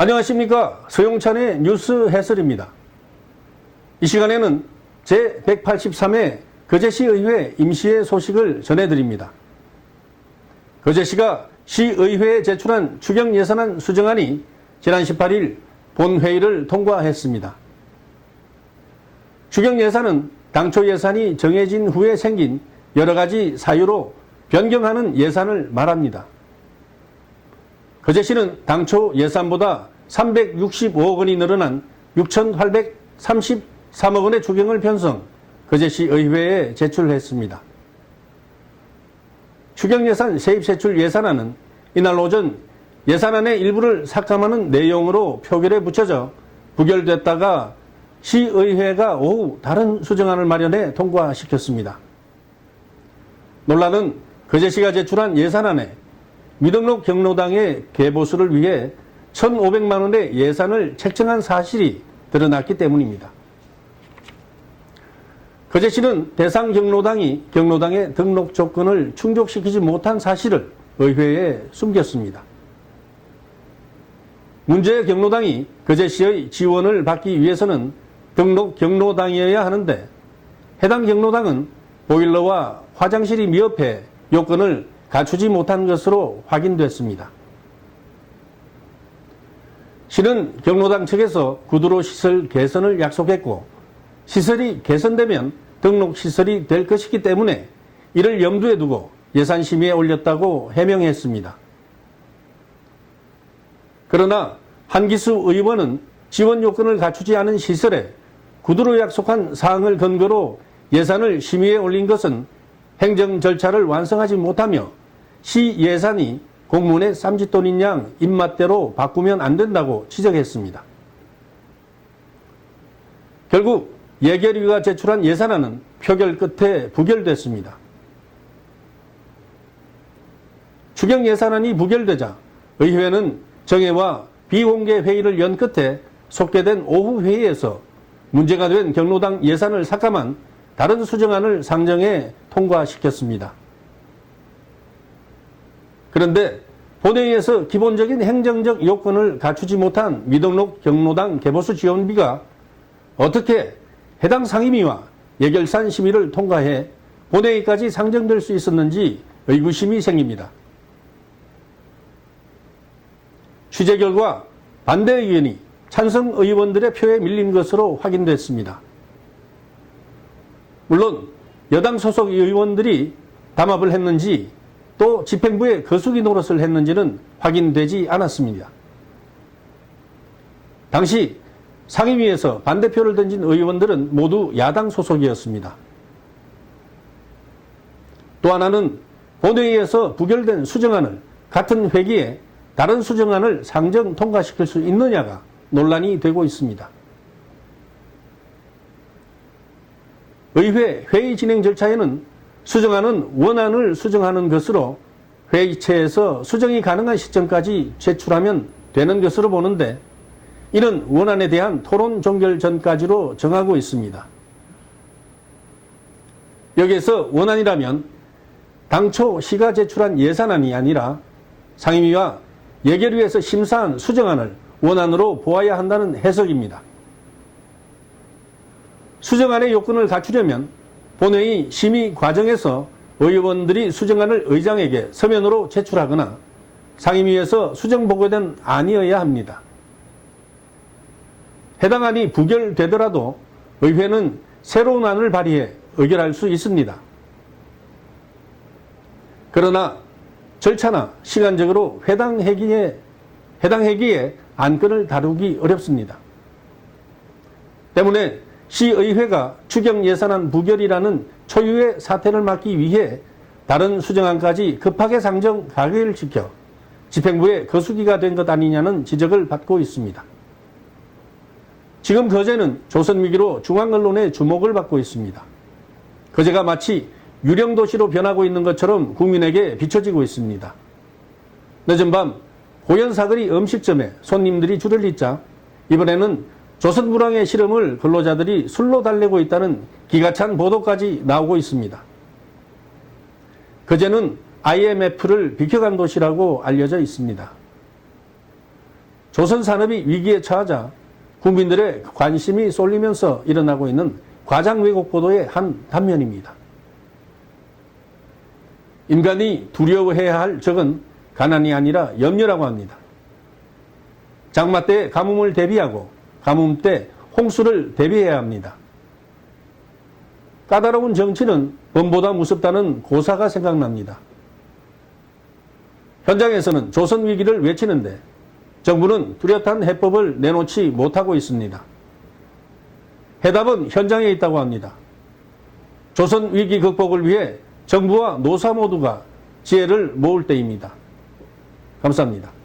안녕하십니까. 서용찬의 뉴스 해설입니다. 이 시간에는 제183회 거제시의회 임시회 소식을 전해드립니다. 거제시가 시의회에 제출한 추경 예산안 수정안이 지난 18일 본회의를 통과했습니다. 추경 예산은 당초 예산이 정해진 후에 생긴 여러 가지 사유로 변경하는 예산을 말합니다. 거제시는 당초 예산보다 365억 원이 늘어난 6,833억 원의 추경을 편성 거제시 의회에 제출했습니다. 추경 예산 세입 세출 예산안은 이날 오전 예산안의 일부를 삭감하는 내용으로 표결에 붙여져 부결됐다가 시의회가 오후 다른 수정안을 마련해 통과시켰습니다. 논란은 거제시가 제출한 예산안에 미등록 경로당의 개보수를 위해 1,500만 원의 예산을 책정한 사실이 드러났기 때문입니다. 거제시는 대상 경로당이 경로당의 등록 조건을 충족시키지 못한 사실을 의회에 숨겼습니다. 문제의 경로당이 거제시의 지원을 받기 위해서는 등록 경로당이어야 하는데 해당 경로당은 보일러와 화장실이 미흡해 요건을 갖추지 못한 것으로 확인됐습니다. 시는 경로당 측에서 구두로 시설 개선을 약속했고 시설이 개선되면 등록 시설이 될 것이기 때문에 이를 염두에 두고 예산 심의에 올렸다고 해명했습니다. 그러나 한기수 의원은 지원 요건을 갖추지 않은 시설에 구두로 약속한 사항을 근거로 예산을 심의에 올린 것은 행정 절차를 완성하지 못하며 시 예산이 공문의 쌈짓돈인 양 입맛대로 바꾸면 안 된다고 지적했습니다. 결국 예결위가 제출한 예산안은 표결 끝에 부결됐습니다. 추경 예산안이 부결되자 의회는 정회와 비공개 회의를 연 끝에 속개된 오후 회의에서 문제가 된 경로당 예산을 삭감한 다른 수정안을 상정해 통과시켰습니다. 그런데 본회의에서 기본적인 행정적 요건을 갖추지 못한 미등록 경로당 개보수 지원비가 어떻게 해당 상임위와 예결산 심의를 통과해 본회의까지 상정될 수 있었는지 의구심이 생깁니다. 취재 결과 반대 의원이 찬성 의원들의 표에 밀린 것으로 확인됐습니다. 물론 여당 소속 의원들이 담합을 했는지 또 집행부의 거수기 노릇을 했는지는 확인되지 않았습니다. 당시 상임위에서 반대표를 던진 의원들은 모두 야당 소속이었습니다. 또 하나는 본회의에서 부결된 수정안을 같은 회기에 다른 수정안을 상정 통과시킬 수 있느냐가 논란이 되고 있습니다. 의회 회의 진행 절차에는 수정안은 원안을 수정하는 것으로 회의체에서 수정이 가능한 시점까지 제출하면 되는 것으로 보는데 이는 원안에 대한 토론 종결 전까지로 정하고 있습니다. 여기에서 원안이라면 당초 시가 제출한 예산안이 아니라 상임위와 예결위에서 심사한 수정안을 원안으로 보아야 한다는 해석입니다. 수정안의 요건을 갖추려면 본회의 심의 과정에서 의원들이 수정안을 의장에게 서면으로 제출하거나 상임위에서 수정 보고된 안이어야 합니다. 해당 안이 부결되더라도 의회는 새로운 안을 발의해 의결할 수 있습니다. 그러나 절차나 시간적으로 해당 회기에 해당 회기에 안건을 다루기 어렵습니다. 때문에 시의회가 추경 예산안 부결이라는 초유의 사태를 막기 위해 다른 수정안까지 급하게 상정 가결을 지켜 집행부의 거수기가 된 것 아니냐는 지적을 받고 있습니다. 지금 거제는 조선위기로 중앙언론의 주목을 받고 있습니다. 거제가 마치 유령도시로 변하고 있는 것처럼 국민에게 비춰지고 있습니다. 늦은 밤 고연사거리 음식점에 손님들이 줄을 잇자 이번에는 조선 불황의 실험을 근로자들이 술로 달래고 있다는 기가 찬 보도까지 나오고 있습니다. 그제는 IMF를 비켜간 도시라고 알려져 있습니다. 조선 산업이 위기에 처하자 국민들의 관심이 쏠리면서 일어나고 있는 과장 왜곡 보도의 한 단면입니다. 인간이 두려워해야 할 적은 가난이 아니라 염려라고 합니다. 장마 때 가뭄을 대비하고 가뭄 때 홍수를 대비해야 합니다. 까다로운 정치는 범보다 무섭다는 고사가 생각납니다. 현장에서는 조선 위기를 외치는데 정부는 뚜렷한 해법을 내놓지 못하고 있습니다. 해답은 현장에 있다고 합니다. 조선 위기 극복을 위해 정부와 노사 모두가 지혜를 모을 때입니다. 감사합니다.